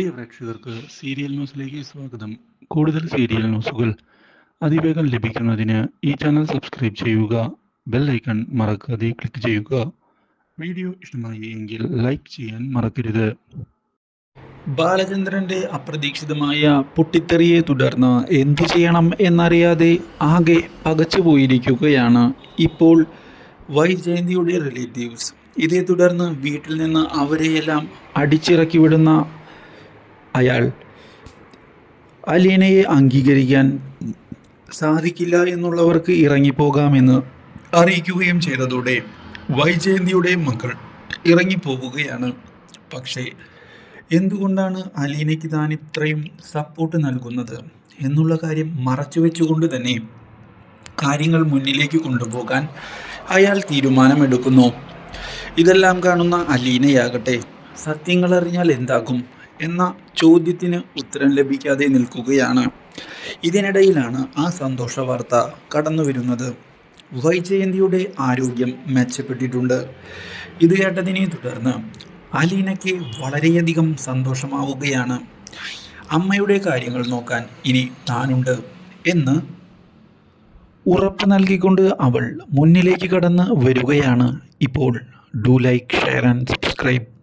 പ്രിയ പ്രേക്ഷകർക്ക് സീരിയൽ ന്യൂസിലേക്ക് സ്വാഗതം. കൂടുതൽ സീരിയൽ ന്യൂസുകൾ അതിവേഗം ലഭിക്കുന്നതിന് ഈ ചാനൽ സബ്സ്ക്രൈബ് ചെയ്യുക ബെൽ ഐക്കൺ മറക്കാതെ ക്ലിക്ക് ചെയ്യുക. വീഡിയോ ഇഷ്ടമായി എങ്കിൽ ലൈക്ക് ചെയ്യാൻ മറക്കരുത്. ബാലചന്ദ്രന്റെ അപ്രതീക്ഷിതമായ പൊട്ടിത്തെറിയെ തുടർന്ന് എന്തു ചെയ്യണം എന്നറിയാതെ ആകെ പകച്ചുപോയിരിക്കുകയാണ് ഇപ്പോൾ വൈ വൈജയന്തിയുടെ റിലേറ്റീവ്സ് ഇതേ തുടർന്ന് വീട്ടിൽ നിന്ന് അവരെയെല്ലാം അടിച്ചിറക്കി വിടുന്ന അയാൾ അലീനയെ അംഗീകരിക്കാൻ സാധിക്കില്ല എന്നുള്ളവർക്ക് ഇറങ്ങിപ്പോകാമെന്ന് അറിയിക്കുകയും ചെയ്തതോടെ വൈജയന്തിയുടെ മക്കൾ ഇറങ്ങിപ്പോവുകയാണ്. പക്ഷേ എന്തുകൊണ്ടാണ് അലീനയ്ക്ക് താൻ ഇത്രയും സപ്പോർട്ട് നൽകുന്നത് എന്നുള്ള കാര്യം മറച്ചു വെച്ചുകൊണ്ട് തന്നെ കാര്യങ്ങൾ മുന്നിലേക്ക് കൊണ്ടുപോകാൻ അയാൾ തീരുമാനമെടുക്കുന്നു. ഇതെല്ലാം കാണുന്ന അലീനയാകട്ടെ സത്യങ്ങൾ അറിഞ്ഞാൽ എന്താകും? എന്ന ചോദ്യത്തിന് ഉത്തരം ലഭിക്കാതെ നിൽക്കുകയാണ്. ഇതിനിടയിലാണ് ആ സന്തോഷ വാർത്ത കടന്നു വരുന്നത്. വൈജയന്തിയുടെ ആരോഗ്യം മെച്ചപ്പെട്ടിട്ടുണ്ട്. ഇത് കേട്ടതിനെ തുടർന്ന് അലീനയ്ക്ക് വളരെയധികം സന്തോഷമാവുകയാണ്. അമ്മയുടെ കാര്യങ്ങൾ നോക്കാൻ ഇനി താനുണ്ട് എന്ന് ഉറപ്പ് നൽകിക്കൊണ്ട് അവൾ മുന്നിലേക്ക് കടന്ന് വരികയാണ്. ഇപ്പോൾ do like share and subscribe.